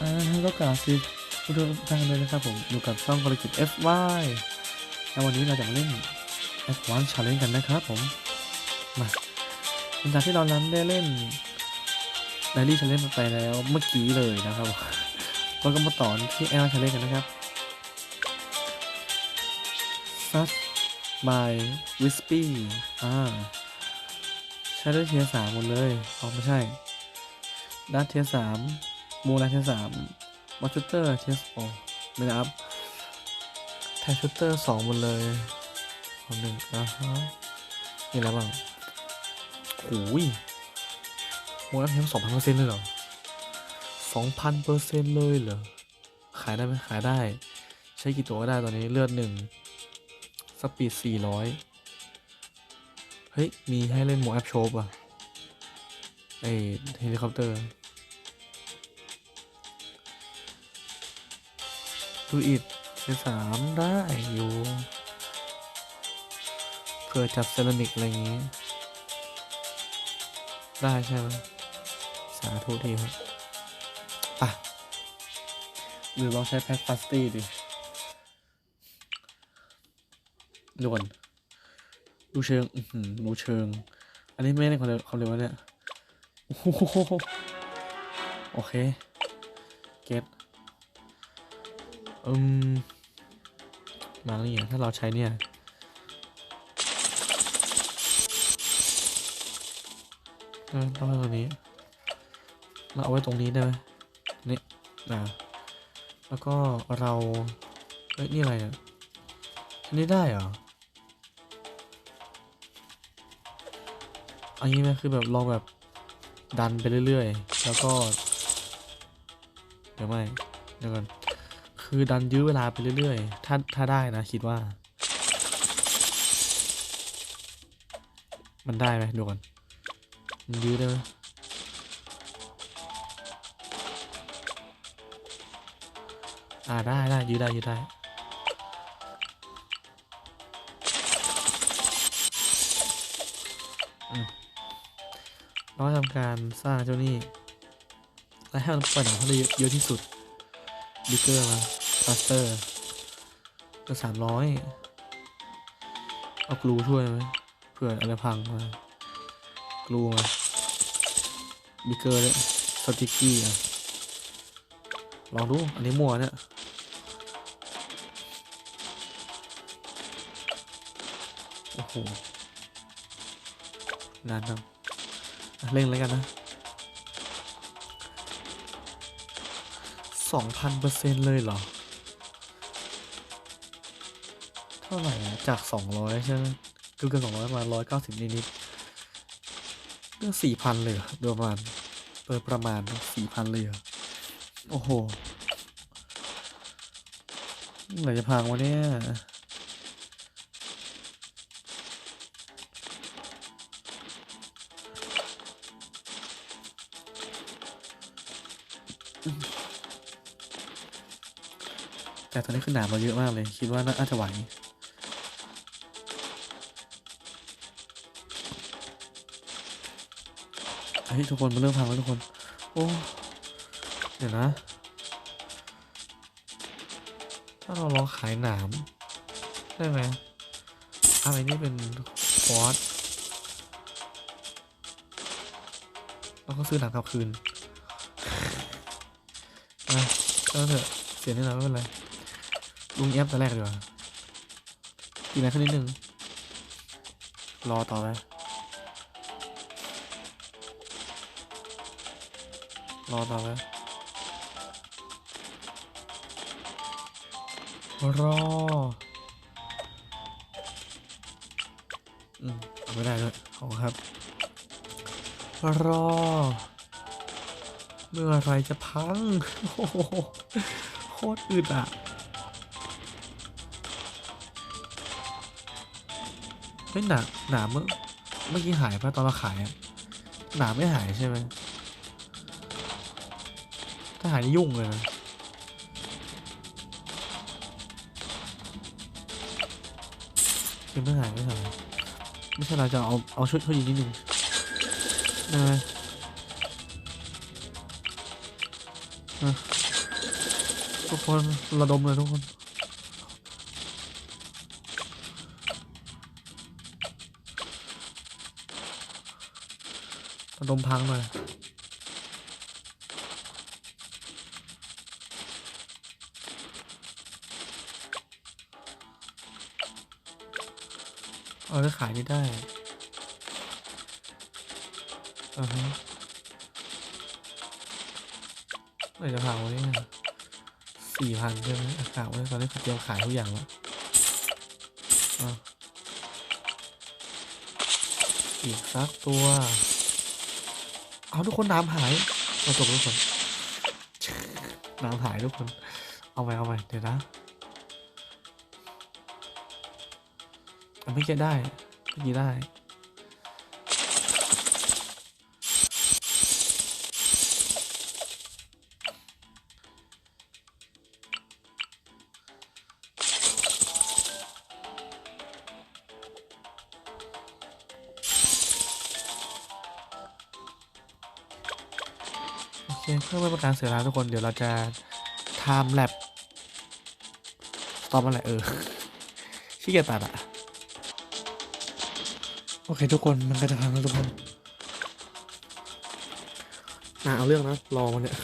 อ่าฮัลโหลกาซิผู้ดูทางเลยนะครับผมอยู่กับช่องธุรกิจ FY แล้ววันนี้เราจะมาเล่น Advanced Challenge กันนะครับผม มาหลังจากที่เรานั้นได้เล่น Daily Challenge ไปแล้วเมื่อกี้เลยนะครับเราก็มาต่อที่ L Challenge กันนะครับ Sus by Wispy อ่าใช้ด้วยเทียร์สามหมดเลย อ๋อไม่ใช่ดัตเทียสาม มูลเทียร์สามวัชชูเตอร์เทียร์โอไม่ได้อัพไทชูเตอร์สองหมดเลยคนหนึ่งอะฮะนี่แล้วบ้างโอ้ยมูลเทียร์สองพันเปอร์เซ็นต์เลยเหรอสองพันเปอร์เซ็นต์เลยเหรอ ขายได้ไหมขายได้ ใช้กี่ตัวก็ได้ตอนนี้เลือดหนึ่งสปีดสี่ร้อยเฮ้ย มีให้เล่นโมแอปโชบอะไอเฮลิคอปเตอร์ ดูอิดเซสามได้อยู่เผื่อจับเซรามิกอะไรอย่างงี้ ได้ใช่ไหมสาธุทีครับป่ะหรือลองใช้แพ็คฟาสตี้ดิด่วนดูเชิง อืดูเชิง อันนี้ไม่ได้ความเร็วความเร็วเนี่ย โอเค เก็ต อืมมาแล้วเนี่ยถ้าเราใช้เนี่ยเออต้องไว้ตรงนี้ เราเอาไว้ตรงนี้ได้ไหมนี่นะแล้วก็เราเอ้ย นี่อะไรเนี่ยอันนี้ได้เหรออันนี้ไหมคือแบบลองแบบดันไปเรื่อยๆ แล้วก็ เดี๋ยวไม่ เดี๋ยวก่อน คือดันยื้อเวลาไปเรื่อยๆ ถ้าถ้าได้นะคิดว่า มันได้ไหมดูก่อนมันยื้อได้ไหมอ่าได้ได้ยื้อได้ยื้อได้เราทำการสร้างเจ้านี่และให้มันเปิดหนังเขาได้เยอะเยอะที่สุด บิ๊กเกอร์มาฟาสเตอร์ก็สามร้อยเอากลูช่วยไหมเผื่ออะไรพังมากลูมาบิ๊กเกอร์เลยสติกกี้อะลองดู อันนี้มั่วเนี่ยโอ้โหนานจังเร่งเลยกันนะ สองพันเปอร์เซ็นต์เลยเหรอ เท่าไหร่อะจากสองร้อยใช่ไหมเกือบเกือบสองร้อยมาร้อยเก้าสิบนิดๆเรื่องสี่พันเลยเหรอโดยประมาณโดยประมาณสี่พันเลยโอ้โหไหร่จะพังวะเนี่ย แต่ตอนนี้คือหนามาเยอะมากเลย คิดว่าน่าจะไหวเฮ้ยทุกคนมาเริ่มพังแล้วทุกคน โอ้ เดี๋ยวนะ ถ้าเราลองขายหนาม ได้ไหมอะไรนี่เป็นฟอสเราก็ซื้อหนังกลับคืน อะก็เถอะ เสียนี่แล้วไม่เป็นไร ลุงแอปแต่แรกดีกว่าอีกนะขึ้นนิดนึง รอต่อไป รอต่อไป รอ อืมเอาไม่ได้ด้วยขอบคุณครับ รอ เมื่อไรจะพังโหโคตรอึดอะ ฮ้ยหนาหนาเมื่อเมื่อกี้หายป่ะตอนเราขายอะหนาไม่หายใช่ไหมถ้าหายนี่ยุ่งเลยนะยังไม่หายไม่หายไม่ใช่เราจะเอาเอาช่วยช่วยยิงนิดนึงได้ไหมอะทุกคนระดมเลยทุกคน ระดมพังหน่อยเอาไปขายนี่ได้อือฮึเมื่อไหร่จะเผาเนี่ยสี่พันใช่ไหมอากาศไว้ตอนนี้เขาเตรียมขายทุกอย่างแล้วอีกสักตัว เอาทุกคนน้ำหายมาจบทุกคนน้ำหายทุกคน เอาไปเอาไปเดี๋ยวนะไม่เก็ตได้ไม่ได้ เคเพื่อไม่เป็นการเสียเวลาทุกคนเดี๋ยวเราจะ time lap ตอบอะไรเออขี้เกียจตัดอะโอเคทุกคนมันก็จะพังแล้วทุกคนน่าเอาเรื่องนะรอมันเนี่ย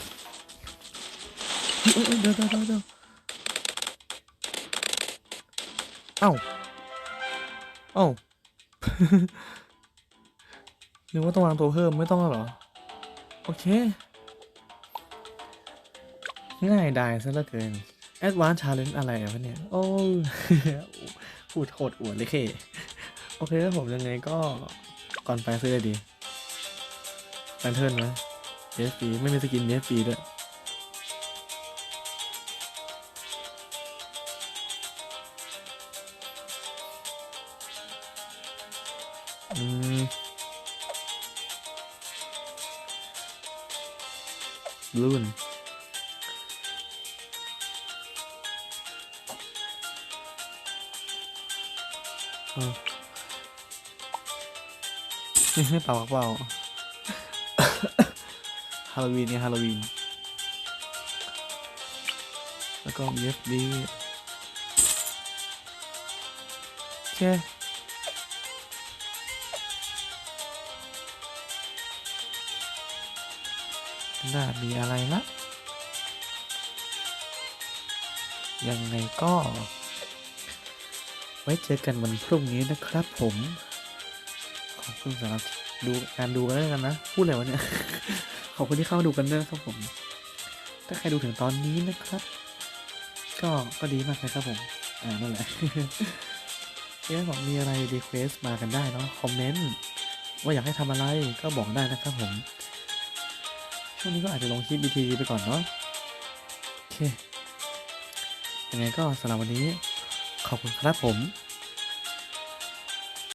เอ้ยเอ้ยเดี๋ยวเดี๋ยวเดี๋ยวเอ้าเอ้านึกว่าต้องวางตัวเพิ่มไม่ต้องแล้วหรอ โอเค ง่ายดายซะเหลือเกิน Advanced Challenge อะไรวะเนี่ย โอ้พูดโคตรอวดเลยเค โอเคแล้วผมยังไงก็ก่อนไปซื้ออะไรดีแพนเทิร์นไหม ESP ไม่มีสกิน ESP ด้วยอืมลูน ไม่เป่าเปล่าฮาโลวีนเนี่ยฮาโลวีน แล้วก็ EFD โอเคน่ามีอะไรละยังไงก็ ไว้เจอกันวันพรุ่งนี้นะครับผม ขอบคุณสำหรับดูการดูกันแล้วกันนะ พูดอะไรวะเนี่ย ขอบคุณที่เข้ามาดูกันด้วยนะครับผม ถ้าใครดูถึงตอนนี้นะครับ ก็ก็ดีมากเลยครับผม อ่านั่นแหละเอ๊ะผมมีอะไรรีเควสมากันได้เนาะคอมเมนต์ว่าอยากให้ทำอะไรก็บอกได้นะครับผม ช่วงนี้ก็อาจจะลงคลิป BTV ไปก่อนเนาะโอเคยังไงก็สำหรับวันนี้ ขอบคุณครับผม